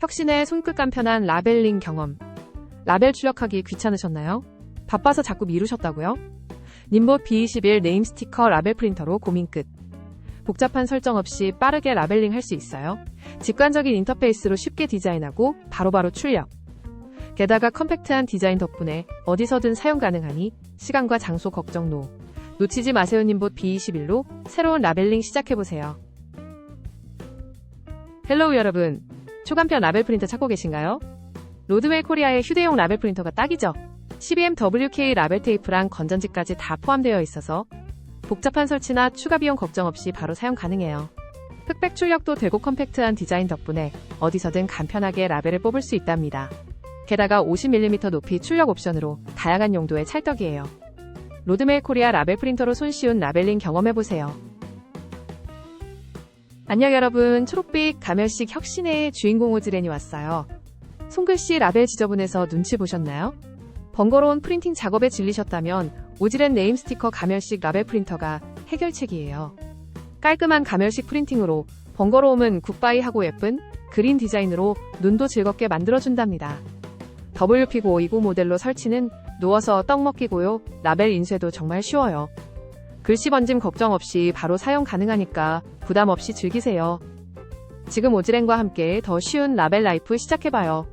혁신의 손끝 간편한 라벨링 경험. 라벨 출력하기 귀찮으셨나요? 바빠서 자꾸 미루셨다고요? 님보 B21 네임 스티커 라벨 프린터로 고민 끝. 복잡한 설정 없이 빠르게 라벨링 할 수 있어요. 직관적인 인터페이스로 쉽게 디자인하고 바로바로 출력. 게다가 컴팩트한 디자인 덕분에 어디서든 사용 가능하니 시간과 장소 걱정 노. 놓치지 마세요 님보 B21로 새로운 라벨링 시작해보세요. 헬로우 여러분. 초간편 라벨 프린터 찾고 계신가요? 로드웰 코리아의 휴대용 라벨 프린터가 딱이죠. CBM-WK 라벨 테이프랑 건전지까지 다 포함되어 있어서 복잡한 설치나 추가 비용 걱정 없이 바로 사용 가능해요. 흑백 출력도 되고 컴팩트한 디자인 덕분에 어디서든 간편하게 라벨을 뽑을 수 있답니다. 게다가 50mm 높이 출력 옵션으로 다양한 용도의 찰떡이에요. 로드멜 코리아 라벨 프린터로 손쉬운 라벨링 경험해보세요. 안녕 여러분, 초록빛 가멸식 혁신의 주인공 오즈렌이 왔어요. 손글씨 라벨 지저분해서 눈치 보셨나요? 번거로운 프린팅 작업에 질리셨다면 오지렌 네임 스티커 가멸식 라벨 프린터가 해결책이에요. 깔끔한 가멸식 프린팅으로 번거로움은 굿바이 하고 예쁜 그린 디자인으로 눈도 즐겁게 만들어준답니다. WP529 모델로 설치는 누워서 떡 먹기고요. 라벨 인쇄도 정말 쉬워요. 글씨 번짐 걱정 없이 바로 사용 가능하니까 부담 없이 즐기세요. 지금 오지렌과 함께 더 쉬운 라벨 라이프 시작해봐요.